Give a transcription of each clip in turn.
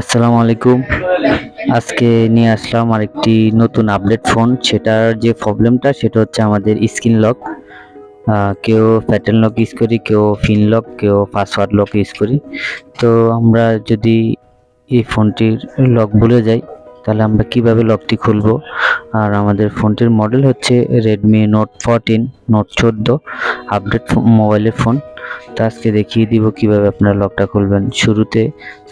আসসালামু আলাইকুম। আজকে নিয়ে আসলাম আরেকটি নতুন আপডেট ফোন সেটার যে প্রবলেমটা সেটা হচ্ছে আমাদের স্ক্রিন লক কেউ প্যাটার্ন লক ইউজ করি, কেউ ফিন লক কেউ পাসওয়ার্ড লক ইউজ করি। তো আমরা যদি এই ফোনটির লক ভুলে যাই, তাহলে আমরা কীভাবে লকটি খুলবো? আর আমাদের ফোনটির মডেল হচ্ছে রেডমি নোট ফোরটিন নোট চোদ্দ আপডেট মোবাইলের ফোন তো আজকে দেখিয়ে দিব কীভাবে আপনারা লকটা খুলবেন। শুরুতে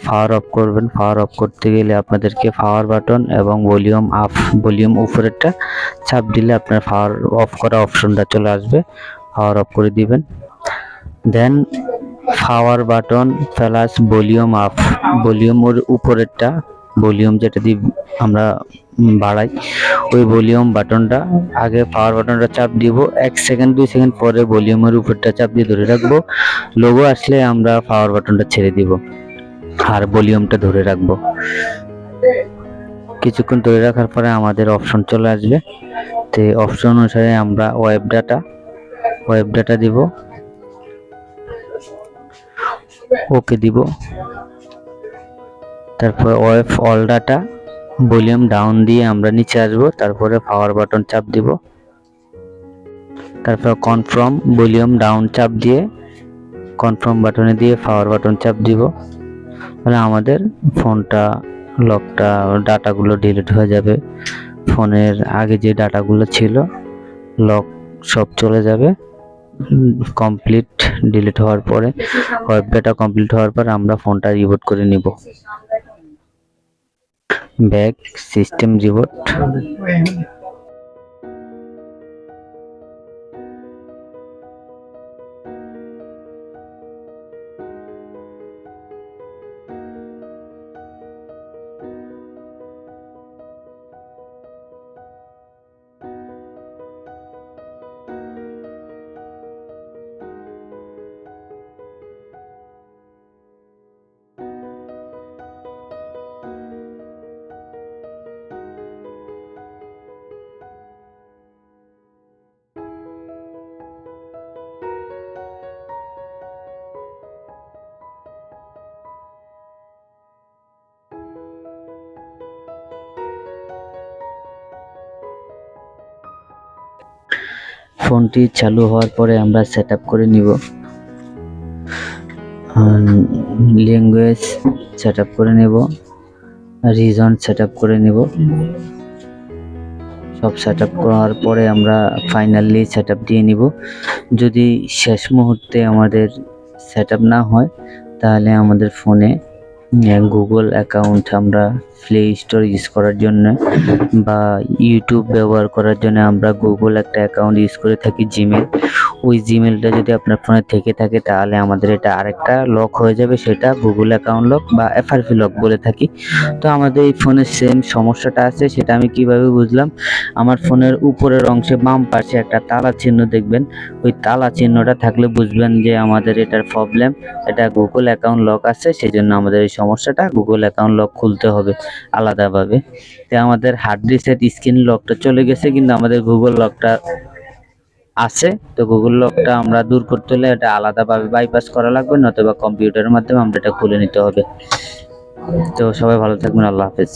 পাওয়ার অফ করবেন। পাওয়ার অফ করতে গেলে আপনাদেরকে পাওয়ার বাটন এবং ভলিউম আপ ভলিউম উপরেরটা চাপ দিলে আপনার পাওয়ার অফ করা অপশনটা চলে আসবে। পাওয়ার অফ করে দিবেন। Then power button plus volume up ভলিউমের উপরেরটা ভলিউম যেটা দিয়ে আমরা বাড়াই, ওই ভলিউম বাটনটা, আগে পাওয়ার বাটনটা চাপ দিব, এক সেকেন্ড দুই সেকেন্ড পরে ভলিউমের উপরটা চাপ দিয়ে ধরে রাখব। লোগো আসলে আমরা পাওয়ার বাটনটা ছেড়ে দিব আর ভলিউমটা ধরে রাখব। কিছুক্ষণ ধরে রাখার পরে আমাদের অপশন চলে আসবে। তো অপশন অনুসারে আমরা ওয়েব ডাটা ওয়েব ডাটা দিব। ওকে দিব। তারপর wipe all data, volume down দিয়ে আমরা নিচে আসব, তারপরে পাওয়ার বাটন চাপ দিব। তারপর কনফার্ম, ভলিউম ডাউন চাপ দিয়ে, কনফার্ম বাটনে দিয়ে পাওয়ার বাটন চাপ দিব। তাহলে আমাদের ফোনটা, লকটা, ডাটাগুলো ডিলিট হয়ে যাবে। ফোনের আগে যে ডাটাগুলো ছিল, লক সব চলে যাবে। কমপ্লিট, ডিলিট হওয়ার পরে, ওয়েব ডাটা কমপ্লিট হওয়ার পর আমরা ফোনটা রিবোট করে নিব। ব্যাক সিস্টেম রিবোট ফোনটি চালু হওয়ার পরে আমরা সেট করে নিব। ল্যাঙ্গুয়েজ সেট করে নেব রিজন সেট করে নেব। সব সেট করার পরে আমরা ফাইনালি সেট দিয়ে নিব। যদি শেষ মুহূর্তে আমাদের সেট না হয়, তাহলে আমাদের ফোনে গুগল অ্যাকাউন্ট আমরা প্লে স্টোর ইউজ করার জন্য বা ইউটিউব ব্যবহার করার জন্য আমরা গুগল একটা অ্যাকাউন্ট ইউজ করে থাকি জিমেল ওই জিমেলটা যদি আপনার ফোনে থেকে থাকে, তাহলে আমাদের এটা আরেকটা লক হয়ে যাবে। সেটা গুগল অ্যাকাউন্ট লক বা এফআরপি লক বলে থাকি। তো আমাদের এই ফোনের সেম সমস্যাটা আছে, সেটা আমি কীভাবে বুঝলাম? আমার ফোনের উপরের অংশে বাম পাশে একটা তালা চিহ্ন দেখবেন। ওই তালা চিহ্নটা থাকলে বুঝবেন যে আমাদের এটার প্রবলেম এটা গুগল অ্যাকাউন্ট লক আছে সেই জন্য আমাদের এই সমস্যাটা গুগল অ্যাকাউন্ট লক খুলতে হবে আলাদাভাবে। তো আমাদের হার্ড রিসেট স্ক্রিন লকটা চলে গেছে, কিন্তু আমাদের গুগল লকটা আছে, তো গুগল লকটা আমরা দূর করতে হলে এটা আলাদাভাবে বাইপাস করা লাগবে, নতুবা কম্পিউটারের মাধ্যমে আমরা এটা খুলে নিতে হবে। তো সবাই ভালো থাকবেন, আল্লাহ হাফেজ।